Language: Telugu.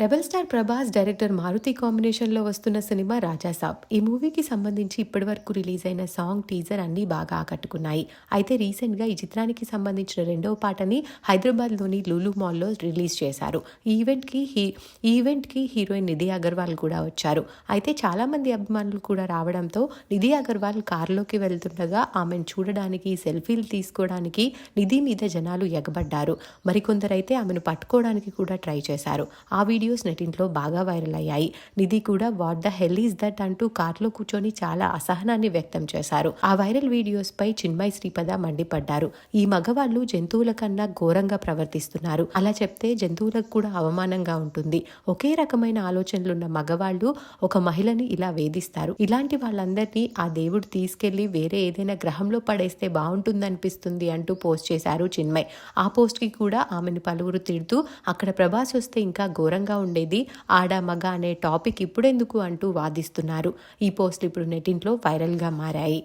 Rebel star Prabhas director Maruthi కాంబినేషన్లో వస్తున్న సినిమా రాజాసాబ్ ఈ మూవీకి సంబంధించి ఇప్పటివరకు రిలీజ్ అయిన సాంగ్ టీజర్ అన్నీ బాగా ఆకట్టుకున్నాయి. అయితే రీసెంట్గా ఈ చిత్రానికి సంబంధించిన రెండవ పాటని హైదరాబాద్లోని లూలు మాల్లో రిలీజ్ చేశారు. ఈ ఈవెంట్కి హీ ఈవెంట్కి హీరోయిన్ నిధి అగర్వాల్ కూడా వచ్చారు. అయితే చాలామంది అభిమానులు కూడా రావడంతో నిధి అగర్వాల్ కారులోకి వెళ్తుండగా ఆమెను చూడడానికి సెల్ఫీలు తీసుకోవడానికి నిధి మీద జనాలు ఎగబడ్డారు. మరికొందరైతే ఆమెను పట్టుకోవడానికి కూడా ట్రై చేశారు. ఆ వీడియో వీడియోస్ నెటింట్లో బాగా వైరల్ అయ్యాయి. నిధి కూడా what the hell is that అంటూ కార్లో కూర్చొని చాలా అసహనాన్ని వ్యక్తం చేశారు. ఆ వైరల్ వీడియోస్ పై చిన్మయ్ శ్రీపద మండిపడ్డారు. ఈ మగవాళ్ళు జంతువుల కన్నా ఘోరంగా ప్రవర్తిస్తున్నారు. అలా చెప్తే జంతువులకు కూడా అవమానంగా ఉంటుంది. ఒకే రకమైన ఆలోచనలున్న మగవాళ్ళు ఒక మహిళని ఇలా వేధిస్తారు. ఇలాంటి వాళ్ళందరినీ ఆ దేవుడు తీసుకెళ్ళి వేరే ఏదైనా గ్రహంలో పడేస్తే బాగుంటుందనిపిస్తుంది అంటూ పోస్ట్ చేశారు చిన్మయ్. ఆ పోస్ట్కి కూడా ఆమెను పలువురు తిడుతూ అక్కడ ప్రభాస్ వస్తే ఇంకా ఘోరంగా ఉండేది. ఆడ మగ అనే టాపిక్ ఇప్పుడెందుకు అంటూ వాదిస్తున్నారు. ఈ పోస్టులు ఇప్పుడు నెటింట్లో వైరల్గా మారాయి.